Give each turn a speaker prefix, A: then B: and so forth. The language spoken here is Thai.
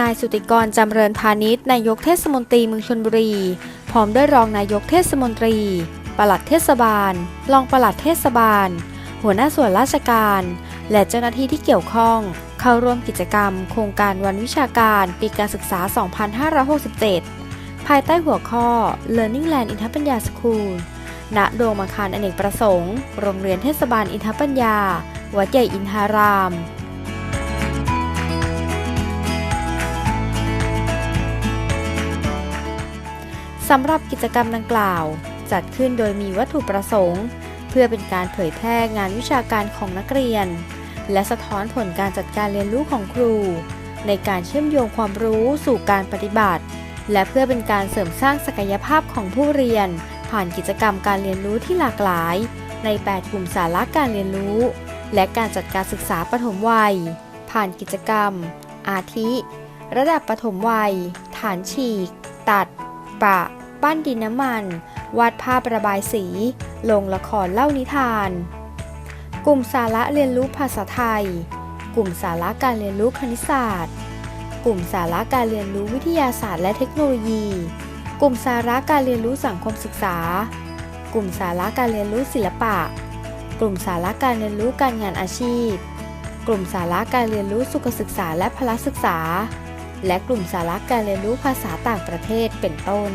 A: นายสุติกรจำเริญพาณิชย์นายกเทศมนตรีเมืองชนบุรี พร้อมด้วยรองนายกเทศมนตรี ปลัดเทศบาล รองปลัดเทศบาล หัวหน้าส่วนราชการ และเจ้าหน้าที่ที่เกี่ยวข้อง เข้าร่วมกิจกรรม โครงการวันวิชาการปีการศึกษา 2567 ภายใต้หัวข้อ Learning Land อินทปัญญาสคูล ณ โดมอาคารอเนกประสงค์ โรงเรียนเทศบาลอินทปัญญา วัดใหญ่อินทารามำหรับกิจกรรมดังกล่าว จัดขึ้นโดยมีวัตถุประสงค์ เพื่อเป็นการเผยแพร่งานวิชาการของนักเรียน และสะท้อนผลการจัดการเรียนรู้ของครู ในการเชื่อมโยงความรู้สู่การปฏิบัติ และเพื่อเป็นการเสริมสร้างศักยภาพของผู้เรียน ผ่านกิจกรรมการเรียนรู้ที่หลากหลาย ใน 8 กลุ่มสาระการเรียนรู้ และการจัดการศึกษาปฐมวัย ผ่านกิจกรรม อาทิ ระดับปฐมวัย ฐานฉีก ตัดปะ ปั้นดินน้ำมัน วาดภาพระบายสี ลงละครเล่านิทาน กลุ่มสาระเรียนรู้ภาษาไทย กลุ่มสาระการเรียนรู้คณิตศาสตร์ กลุ่มสาระการเรียนรู้วิทยาศาสตร์และเทคโนโลยี กลุ่มสาระการเรียนรู้สังคมศึกษา กลุ่มสาระการเรียนรู้ศิลปะ กลุ่มสาระการเรียนรู้การงานอาชีพ กลุ่มสาระการเรียนรู้สุขศึกษาและพละศึกษาและกลุ่มสาระการเรียนรู้ภาษาต่างประเทศเป็นต้น